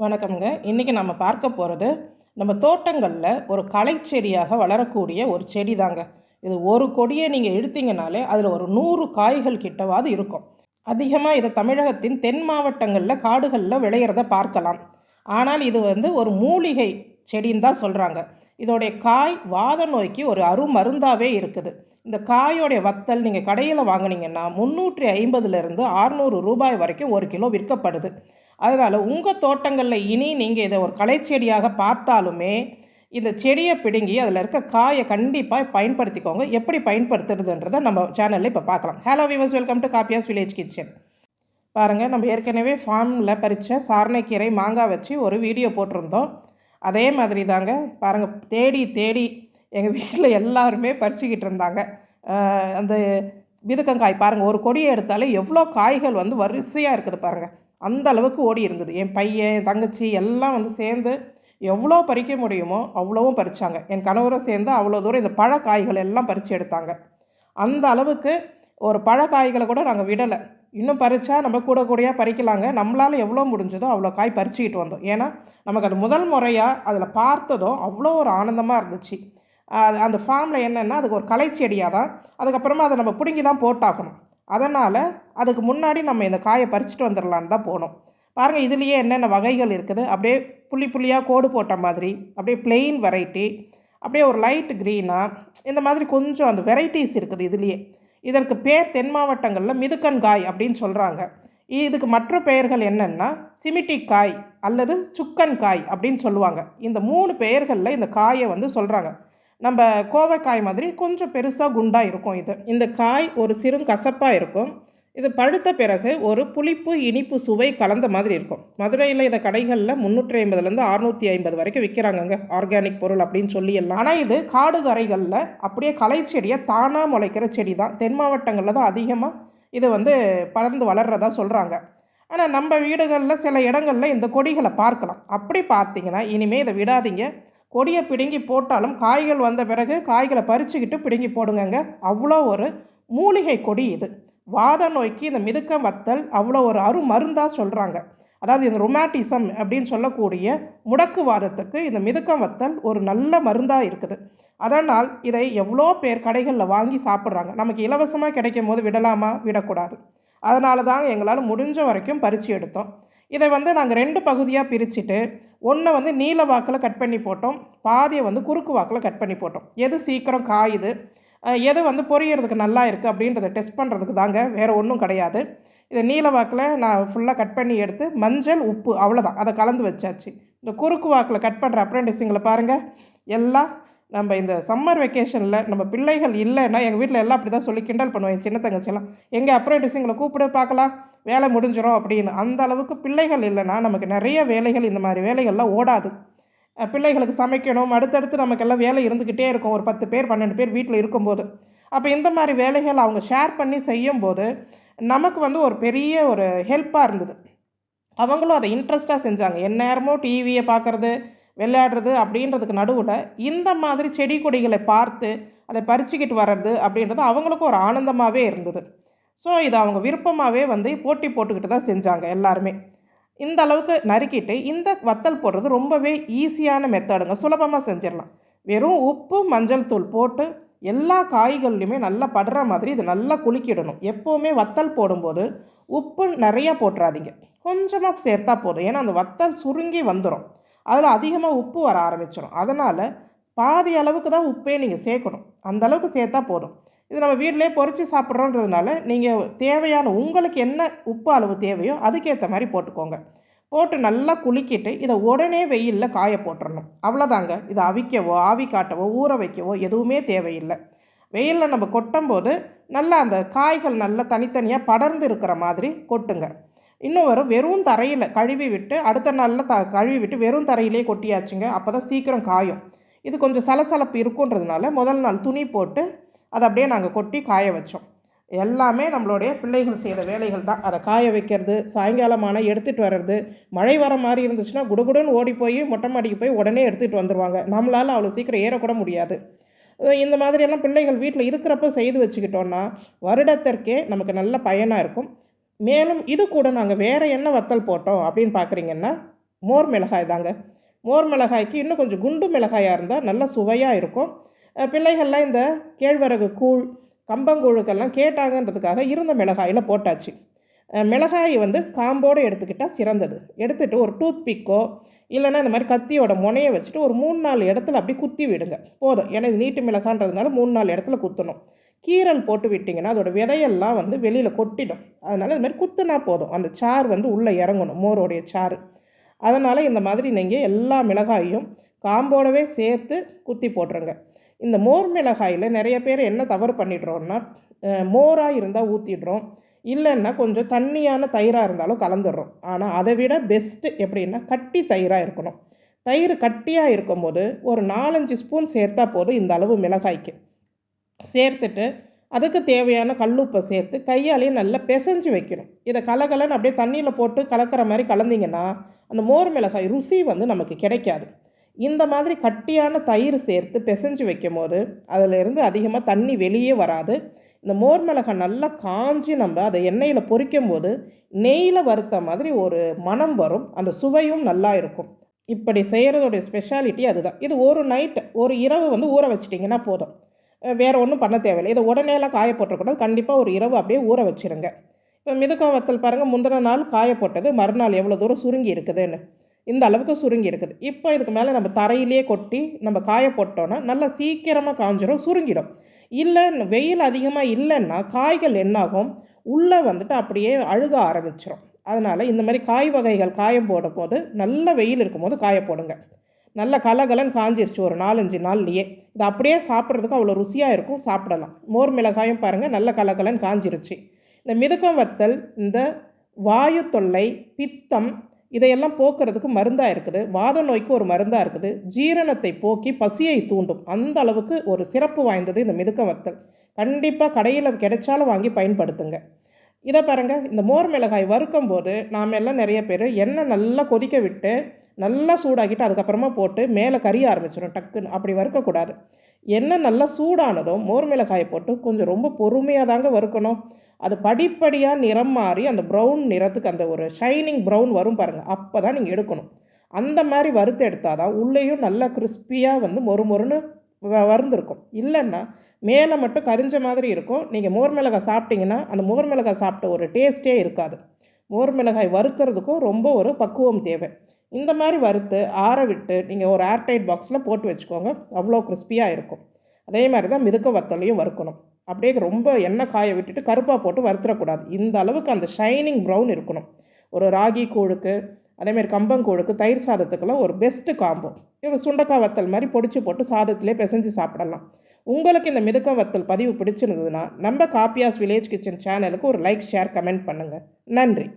வணக்கம்ங்க. இன்றைக்கி நம்ம பார்க்க போகிறது நம்ம தோட்டங்களில் ஒரு களை செடியாக வளரக்கூடிய ஒரு செடி தாங்க இது ஒரு கொடியை நீங்கள் எடுத்தீங்கனாலே அதில் ஒரு நூறு காய்கள் கிட்டவாது இருக்கும். அதிகமாக இதை தமிழகத்தின் தென் மாவட்டங்களில் காடுகளில் விளையிறத பார்க்கலாம். ஆனால் இது வந்து ஒரு மூலிகை செடின்னு தான் சொல்கிறாங்க இதோடைய காய் வாத நோய்க்கு ஒரு அருமருந்தாகவே இருக்குது. இந்த காயோடைய வத்தல் நீங்கள் கடையில் வாங்குனீங்கன்னா முந்நூற்றி ஐம்பதுலேருந்து ஆறுநூறு ரூபாய் வரைக்கும் ஒரு கிலோ விற்கப்படுது. அதனால் உங்கள் தோட்டங்களில் இனி நீங்கள் இதை ஒரு களைச்செடியாக பார்த்தாலுமே இந்த செடியை பிடுங்கி அதில் இருக்க காயை கண்டிப்பாக பயன்படுத்திக்கோங்க. எப்படி பயன்படுத்துறதுன்றதை நம்ம சேனலில் இப்போ பார்க்கலாம். Hello viewers welcome to Kappiyas village kitchen பாருங்கள் நம்ம ஏற்கனவே ஃபார்மில் பறித்த சாரணைக்கீரை மாங்காய் வச்சு ஒரு வீடியோ போட்டிருந்தோம். அதே மாதிரி தாங்க பாருங்கள் தேடி தேடி எங்கள் வீட்டில் எல்லாருமே பறிச்சுக்கிட்டு இருந்தாங்க. அந்த விதுக்கங்காய் பாருங்கள் ஒரு கொடியை எடுத்தாலே எவ்வளோ காய்கள் வந்து வரிசையாக இருக்குது பாருங்கள் அந்த அளவுக்கு ஓடி இருந்தது. என் பையன் என் தங்கச்சி எல்லாம் வந்து சேர்ந்து எவ்வளோ பறிக்க முடியுமோ அவ்வளோவும் பறித்தாங்க என் கணவரும் சேர்ந்து அவ்வளோ தூரம் இந்த பழ காய்கள் எல்லாம் பறித்து எடுத்தாங்க. அந்த அளவுக்கு ஒரு பழ காய்களை கூட நாங்கள் விடலை. இன்னும் பறித்தா நம்ம கூட கூடயாக பறிக்கலாங்க? நம்மளால் எவ்வளோ முடிஞ்சதோ அவ்வளோ காய் பறிச்சுக்கிட்டு வந்தோம். ஏன்னா நமக்கு அது முதல் முறையாக அதில் பார்த்ததும் அவ்வளோ ஒரு ஆனந்தமாக இருந்துச்சு. அது- அந்த ஃபார்மில் என்னென்னா அதுக்கு ஒரு களைச்செடியாக தான். அதுக்கப்புறமா அதை நம்ம பிடுங்கி தான் போட்டாகணும். அதனால் அதுக்கு முன்னாடி நம்ம இந்த காயை பறிச்சுட்டு வந்துடலான்னு தான் போனோம். பாருங்கள் இதுலேயே என்னென்ன வகைகள் இருக்குது? அப்படியே புள்ளி புள்ளியாக கோடு போட்ட மாதிரி அப்படியே பிளெயின் வெரைட்டி அப்படியே ஒரு லைட் க்ரீனாக இந்த மாதிரி கொஞ்சம் அந்த வெரைட்டிஸ் இருக்குது இதுலேயே. இதற்கு பேர் தென் மாவட்டங்களில் மிதுக்கன் காய் அப்படின்னு சொல்கிறாங்க இதுக்கு மற்ற பெயர்கள் என்னென்னா சிமிட்டி காய் அல்லது சுக்கன் காய் அப்படின்னு சொல்லுவாங்க. இந்த மூணு பெயர்களில் இந்த காயை வந்து சொல்கிறாங்க நம்ம கோவைக்காய் மாதிரி கொஞ்சம் பெருசாக குண்டாக இருக்கும் இது. இந்த காய் ஒரு சிறு கசப்பாக இருக்கும். இது பழுத்த பிறகு ஒரு புளிப்பு இனிப்பு சுவை கலந்த மாதிரி இருக்கும். மதுரையில் இதை கடைகளில் முந்நூற்றி ஐம்பதுலேருந்து அறுநூற்றி ஐம்பது வரைக்கும் விற்கிறாங்கங்க ஆர்கானிக் பொருள் அப்படின்னு சொல்லி எல்லாம். ஆனால் இது காடு கரைகளில் அப்படியே கலை செடியை தானாக முளைக்கிற செடி தான் தென் மாவட்டங்களில் தான் அதிகமாக இது வந்து பலர்ந்து வளர்கிறதா சொல்கிறாங்க ஆனால் நம்ம வீடுகளில் சில இடங்களில் இந்த கொடிகளை பார்க்கலாம். அப்படி பார்த்தீங்கன்னா இனிமேல் இதை விடாதீங்க. கொடியை பிடுங்கி போட்டாலும் காய்கள் வந்த பிறகு காய்களை பறிச்சுக்கிட்டு பிடுங்கி போடுங்கங்க. அவ்வளோ ஒரு மூலிகை கொடி இது. வாத நோய்க்கு இந்த மிதுக்கம் வத்தல் அவ்வளோ ஒரு அரு மருந்தாக சொல்கிறாங்க அதாவது இந்த ரொமாட்டிசம் அப்படின்னு சொல்லக்கூடிய முடக்குவாதத்துக்கு இந்த மிதுக்கம் வத்தல் ஒரு நல்ல மருந்தாக இருக்குது. அதனால் இதை எவ்வளோ பேர் கடைகளில் வாங்கி சாப்பிட்றாங்க. நமக்கு இலவசமாக கிடைக்கும் போது விடலாமா? விடக்கூடாது. அதனால தாங்க எங்களால் முடிஞ்ச வரைக்கும் பறித்து எடுத்தோம். இதை வந்து நாங்கள் ரெண்டு பகுதியாக பிரிச்சுட்டு ஒன்றை வந்து நீல வாக்கில் கட் பண்ணி போட்டோம். பாதியை வந்து குறுக்கு வாக்கில் கட் பண்ணி போட்டோம். எது சீக்கிரம் காயுது? எது வந்து பொரியறதுக்கு நல்லா இருக்குது அப்படின்றத டெஸ்ட் பண்ணுறதுக்கு தாங்க வேறு ஒன்றும் கிடையாது. இதை நீல வாக்கில் நான் ஃபுல்லாக கட் பண்ணி எடுத்து மஞ்சள் உப்பு அவ்வளோதான் அதை கலந்து வச்சாச்சு. இந்த குறுக்கு வாக்கில் கட் பண்ணுற அப்ரெண்டிஸுங்களை பாருங்கள் எல்லாம் நம்ம இந்த சம்மர் வெக்கேஷனில் நம்ம பிள்ளைகள் இல்லைன்னா எங்கள் வீட்டில் எல்லாம் அப்படி தான் சொல்லி கிண்டல் பண்ணுவோம். என் சின்ன தங்கச்சியெல்லாம் எங்கள் அப்ரெண்டிஸுங்களை கூப்பிட்டு பார்க்கலாம். வேலை முடிஞ்சிடும் அப்படின்னு. அந்த அளவுக்கு பிள்ளைகள் இல்லைன்னா நமக்கு நிறைய வேலைகள் இந்த மாதிரி வேலைகள்லாம் ஓடாது. பிள்ளைகளுக்கு சமைக்கணும். அடுத்தடுத்து நமக்கெல்லாம் வேலை இருந்துக்கிட்டே இருக்கும். ஒரு பத்து பேர் பன்னெண்டு பேர் வீட்டில் இருக்கும்போது. அப்போ இந்த மாதிரி வேலைகள் அவங்க ஷேர் பண்ணி செய்யும்போது நமக்கு வந்து ஒரு பெரிய ஒரு ஹெல்ப்பாக இருந்தது. அவங்களும் அதை இன்ட்ரெஸ்ட்டாக செஞ்சாங்க. எந்நேரமும் டிவியை பார்க்குறது விளையாடுறது அப்படின்றதுக்கு நடுவில் இந்த மாதிரி செடி கொடிகளை பார்த்து அதை பறிச்சுக்கிட்டு வர்றது அப்படின்றது அவங்களுக்கும் ஒரு ஆனந்தமாகவே இருந்தது. ஸோ இதை அவங்க விருப்பமாகவே வந்து போட்டி போட்டுக்கிட்டு தான் செஞ்சாங்க எல்லாருமே. இந்த அளவுக்கு நறுக்கிட்டு இந்த வத்தல் போடுறது ரொம்பவே ஈஸியான மெத்தடுங்க சுலபமாக செஞ்சிடலாம். வெறும் உப்பு மஞ்சள் தூள் போட்டு எல்லா காய்கள்லையுமே நல்லா படுற மாதிரி இது நல்லா குலுக்கிடணும். எப்போவுமே வத்தல் போடும்போது உப்பு நிறையா போட்டுறாதீங்க. கொஞ்சமாக சேர்த்தா போதும். ஏன்னா அந்த வத்தல் சுருங்கி வந்துடும் அதில் அதிகமாக உப்பு வர ஆரம்பிச்சிடும் அதனால் பாதி அளவுக்கு தான் உப்பே நீங்கள் சேர்க்கணும். அந்த அளவுக்கு சேர்த்தா போதும். இது நம்ம வீட்டிலே பொறிச்சு சாப்பிட்றோன்றதுனால நீங்கள் தேவையான உங்களுக்கு என்ன உப்பு அளவு தேவையோ அதுக்கேற்ற மாதிரி போட்டுக்கோங்க. போட்டு நல்லா குலுக்கிட்டு இதை உடனே வெயிலில் காய போட்டுடணும் அவ்வளோதாங்க இதை அவிக்கவோ ஆவி காட்டவோ ஊற வைக்கவோ எதுவுமே தேவையில்லை. வெயிலில் நம்ம கொட்டும்போது நல்லா அந்த காய்கள் நல்லா தனித்தனியாக படர்ந்து இருக்கிற மாதிரி கொட்டுங்க. இன்னும் வரும் வெறும் தரையில் கழுவி விட்டு அடுத்த நாளில் த கழுவி விட்டு வெறும் தரையிலே கொட்டியாச்சுங்க. அப்போ தான் சீக்கிரம் காயும். இது கொஞ்சம் சலசலப்பு இருக்குன்றதுனால முதல் நாள் துணி போட்டு அதை அப்படியே நாங்கள் கொட்டி காய வச்சோம். எல்லாமே நம்மளுடைய பிள்ளைகள் செய்கிற வேலைகள் தான். அதை காய வைக்கிறது சாயங்காலமான எடுத்துகிட்டு வர்றது மழை வர மாதிரி இருந்துச்சுன்னா குடுகுடன் ஓடி போய் மொட்டை மாடிக்கு போய் உடனே எடுத்துகிட்டு வந்துடுவாங்க நம்மளால் அவ்வளோ சீக்கிரம் ஏறக்கூட முடியாது. இந்த மாதிரியெல்லாம் பிள்ளைகள் வீட்டில் இருக்கிறப்ப செய்து வச்சுக்கிட்டோன்னா வருடத்திற்கே நமக்கு நல்ல பயனாக இருக்கும். மேலும் இது கூட நாங்கள் வேறு என்ன வத்தல் போட்டோம் அப்படின்னு பார்க்குறீங்கன்னா மோர் மிளகாய் தாங்க. மோர் மிளகாய்க்கு இன்னும் கொஞ்சம் குண்டு மிளகாயாக இருந்தால் நல்லா சுவையாக இருக்கும். பிள்ளைகள்லாம் இந்த கேழ்வரகு கூழ் கம்பங்கூழுக்கெல்லாம் கேட்டாங்கன்றதுக்காக இருந்த மிளகாயில் போட்டாச்சு. மிளகாயை மிளகாய் வந்து காம்போடு எடுத்துக்கிட்டால் சிறந்தது. எடுத்துகிட்டு ஒரு டூத் பிக்கோ இல்லைன்னா இந்த மாதிரி கத்தியோட முனையை வச்சுட்டு ஒரு மூணு நாலு இடத்துல அப்படி குத்தி விடுங்க. போதும். ஏன்னா இது நீட்டு மிளகான்றதுனால மூணு நாலு இடத்துல குத்தணும். கீரல் போட்டு விட்டிங்கன்னா அதோட விதையெல்லாம் வந்து வெளியில் கொட்டிடும். அதனால் இது மாதிரி குத்துனா போதும். அந்த சாறு வந்து உள்ளே இறங்கணும் மோரோடைய சாறு. அதனால் இந்த மாதிரி நீங்கள் எல்லா மிளகாயும் காம்போடவே சேர்த்து குத்தி போட்டுருங்க. இந்த மோர் மிளகாயில் நிறைய பேர் என்ன தவறு பண்ணிடுறோன்னா மோராக இருந்தால் ஊற்றிடுறோம் இல்லைன்னா கொஞ்சம் தண்ணியான தயிராக இருந்தாலும் கலந்துடுறோம். ஆனால் அதை விட பெஸ்ட்டு எப்படின்னா கட்டி தயிராக இருக்கணும். தயிர் கட்டியாக இருக்கும்போது ஒரு நாலஞ்சு ஸ்பூன் சேர்த்தா போதும் இந்த அளவு மிளகாய்க்கு. சேர்த்துட்டு அதுக்கு தேவையான கல்லுப்பை சேர்த்து கையாலேயே நல்லா பிசைஞ்சு வைக்கணும். இதை கலகலன்னு அப்படியே தண்ணியில் போட்டு கலக்கிற மாதிரி கலந்தீங்கன்னா அந்த மோர் மிளகாய் ருசி வந்து நமக்கு கிடைக்காது. இந்த மாதிரி கட்டியான தயிர் சேர்த்து பிசைஞ்சு வைக்கும் போது அதிலிருந்து அதிகமாக தண்ணி வெளியே வராது. இந்த மோர் மிளகாய் நல்லா காஞ்சி நம்ம அதை எண்ணெயில் பொரிக்கும் போது நெய்யில் வறுத்த மாதிரி ஒரு மணம் வரும். அந்த சுவையும் நல்லா இருக்கும். இப்படி செய்கிறதோடைய ஸ்பெஷாலிட்டி அதுதான். இது ஒரு நைட் ஒரு இரவு வந்து ஊற வச்சிட்டிங்கன்னா போதும். வேறு ஒன்றும் பண்ண தேவையில்லை. இதை உடனேலாம் காய போட்டக்கூடாது கண்டிப்பாக ஒரு இரவு அப்படியே ஊற வச்சிருங்க. இப்போ மிதுக்கம் வத்தல் பாருங்கள் முந்தின நாள் காய போட்டது மறுநாள் எவ்வளோ தூரம் சுருங்கி இருக்குதுன்னு. இந்த அளவுக்கு சுருங்கி இருக்குது. இப்போ இதுக்கு மேலே நம்ம தரையிலே கொட்டி நம்ம காய போட்டோன்னா நல்லா சீக்கிரமாக காஞ்சிரும் சுருங்கிடும். இல்லை வெயில் அதிகமாக இல்லைன்னா காய்கள் என்னாகும்? உள்ளே வந்துட்டு அப்படியே அழுக ஆரம்பிச்சிடும் அதனால் இந்த மாதிரி காய் வகைகள் காயம் போடும் போது நல்ல வெயில் இருக்கும்போது காய போடுங்க. நல்ல கலகலன்னு காஞ்சிருச்சு ஒரு நாலஞ்சு நாள்லையே. இது அப்படியே சாப்பிட்றதுக்கு அவ்வளோ ருசியாக இருக்கும் சாப்பிடலாம். மோர் மிளகாயும் பாருங்கள் நல்ல கலகலன்னு காஞ்சிருச்சு. இந்த மிதுக்கம் வத்தல் இந்த வாயு தொல்லை பித்தம் இதையெல்லாம் போக்குறதுக்கு மருந்தாக இருக்குது. வாத நோய்க்கு ஒரு மருந்தாக இருக்குது. ஜீரணத்தை போக்கி பசியை தூண்டும். அந்த அளவுக்கு ஒரு சிறப்பு வாய்ந்தது இந்த மிதுக்க வத்தல். கண்டிப்பாக கடையில் கிடைச்சாலும் வாங்கி பயன்படுத்துங்க. இதை பாருங்கள் இந்த மோர் மிளகாய் வறுக்கும் போது நாம் எல்லாம் நிறைய பேர் எண்ணெய் நல்லா கொதிக்க விட்டு நல்லா சூடாக்கிட்டு அதுக்கப்புறமா போட்டு மேலே கறிய ஆரம்பிச்சிடும் டக்குன்னு. அப்படி வறுக்கக்கூடாது. எண்ணெய் நல்லா சூடானதும் மோர் மிளகாயை போட்டு கொஞ்சம் ரொம்ப பொறுமையாக தாங்க வறுக்கணும். அது படிப்படியாக நிறம் மாறி அந்த ப்ரௌன் நிறத்துக்கு அந்த ஒரு ஷைனிங் ப்ரௌன் வரும் பாருங்கள் அப்போ தான் நீங்கள் எடுக்கணும். அந்த மாதிரி வறுத்து எடுத்தால் தான் உள்ளேயும் நல்லா கிறிஸ்பியாக வந்து மொறு மொறுன்னு வ வறுந்துருக்கும். இல்லைன்னா மேலே மட்டும் கரிஞ்ச மாதிரி இருக்கும். நீங்கள் மோர் மிளகாய் சாப்பிட்டீங்கன்னா அந்த மோர் மிளகாய் சாப்பிட்ட ஒரு டேஸ்ட்டே இருக்காது. மோர் மிளகாய் வறுக்கிறதுக்கும் ரொம்ப ஒரு பக்குவம் தேவை. இந்த மாதிரி வறுத்து ஆற விட்டு நீங்கள் ஒரு ஏர்டைட் பாக்ஸில் போட்டு வச்சுக்கோங்க. அவ்வளோ கிறிஸ்பியாக இருக்கும். அதே மாதிரி தான் மிதுக்க வத்தலையும் வறுக்கணும். அப்படியே ரொம்ப எண்ணெய் காய விட்டுட்டு கருப்பாக போட்டு வறுத்துடக்கூடாது. இந்த அளவுக்கு அந்த ஷைனிங் ப்ரௌன் இருக்கணும். ஒரு ராகி கூழுக்கு அதேமாதிரி கம்பங்கூழுக்கு தயிர் சாதத்துக்கெல்லாம் ஒரு பெஸ்ட்டு காம்போ இப்போ சுண்டக்காய் வத்தல் மாதிரி பொடிச்சு போட்டு சாதத்திலே பிசைஞ்சு சாப்பிடலாம். உங்களுக்கு இந்த மிதக்கம் வத்தல் பதிவு பிடிச்சிருந்ததுன்னா நம்ம காப்பியாஸ் வில்லேஜ் கிச்சன் சேனலுக்கு ஒரு லைக் ஷேர் கமெண்ட் பண்ணுங்கள் நன்றி.